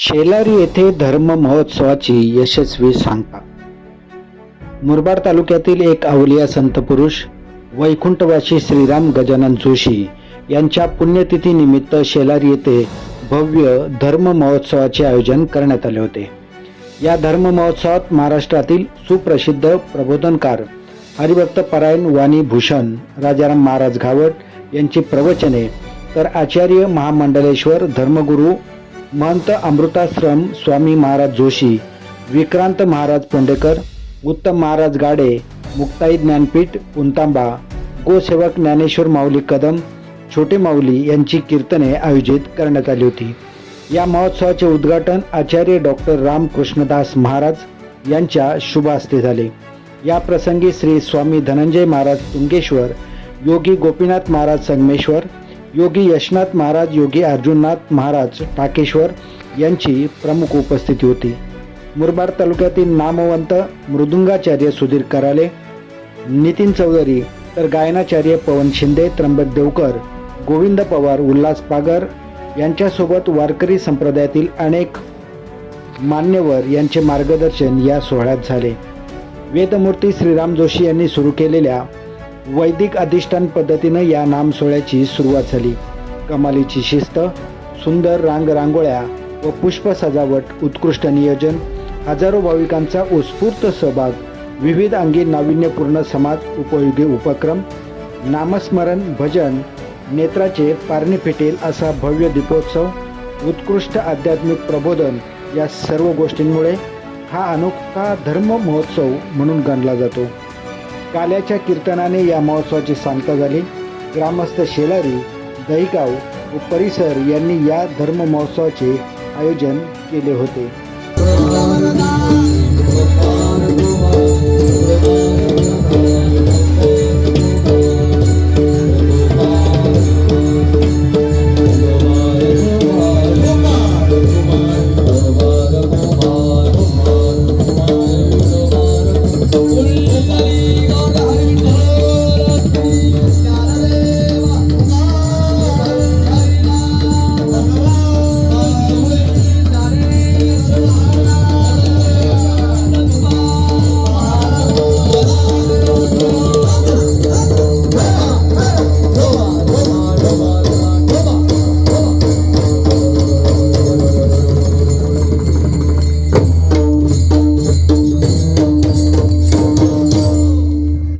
शेलारी येथे धर्म महोत्सवाची यशस्वी सांगता. मुरबाड तालुक्यातील एक अवलिया संत पुरुष वैकुंठवासी श्रीराम गजानन जोशी यांच्या पुण्यतिथी निमित्त शेलारी येथे भव्य धर्म महोत्सवाचे आयोजन करण्यात आले होते. या धर्म महोत्सवात महाराष्ट्रातील सुप्रसिद्ध प्रबोधनकार हरिभक्त परायण वाणी भूषण राजाराम महाराज घावट यांची प्रवचने तर आचार्य महामंडलेश्वर धर्मगुरू महंत अमृताश्रम स्वामी महाराज जोशी विक्रांत महाराज पोंडेकर उत्तम महाराज गाडे मुक्ताई ज्ञानपीठ पुंतांबा गोसेवक ज्ञानेश्वर माऊली कदम छोटे माऊली यांची कीर्तने आयोजित करण्यात आली होती. या महोत्सवाचे उद्घाटन आचार्य डॉक्टर रामकृष्णदास महाराज यांच्या शुभ हस्ते झाले. या प्रसंगी श्री स्वामी धनंजय महाराज तुंगेश्वर योगी गोपीनाथ महाराज संगमेश्वर योगी यशनाथ महाराज योगी अर्जुननाथ महाराज टाकेश्वर यांची प्रमुख उपस्थिती होती. मुरबाड तालुक्यातील नामवंत मृदुंगाचार्य सुधीर कराले नितीन चौधरी तर गायनाचार्य पवन शिंदे त्र्यंबक देवकर गोविंद पवार उल्हास पागर यांच्यासोबत वारकरी संप्रदायातील अनेक मान्यवर यांचे मार्गदर्शन या सोहळ्यात झाले. वेदमूर्ती श्रीराम जोशी यांनी सुरू केलेल्या वैदिक अधिष्ठान पद्धतीनं या नाम सोहळ्याची सुरुवात झाली. कमालीची शिस्त सुंदर रांग रांगोळ्या व पुष्प सजावट उत्कृष्ट नियोजन हजारो भाविकांचा उत्स्फूर्त सहभाग विविध अंगी नाविन्यपूर्ण समाज उपयोगी उपक्रम नामस्मरण भजन नेत्राचे पारणे फिटेल असा भव्य दीपोत्सव उत्कृष्ट आध्यात्मिक प्रबोधन या सर्व गोष्टींमुळे हा अनोखा धर्म महोत्सव म्हणून गणला जातो. काल्याच्या कीर्तनाने या महोत्सवाची सांगता झाली. ग्रामस्थ शेलारी दहिगाव व परिसर यांनी या धर्म महोत्सवाचे आयोजन केले होते.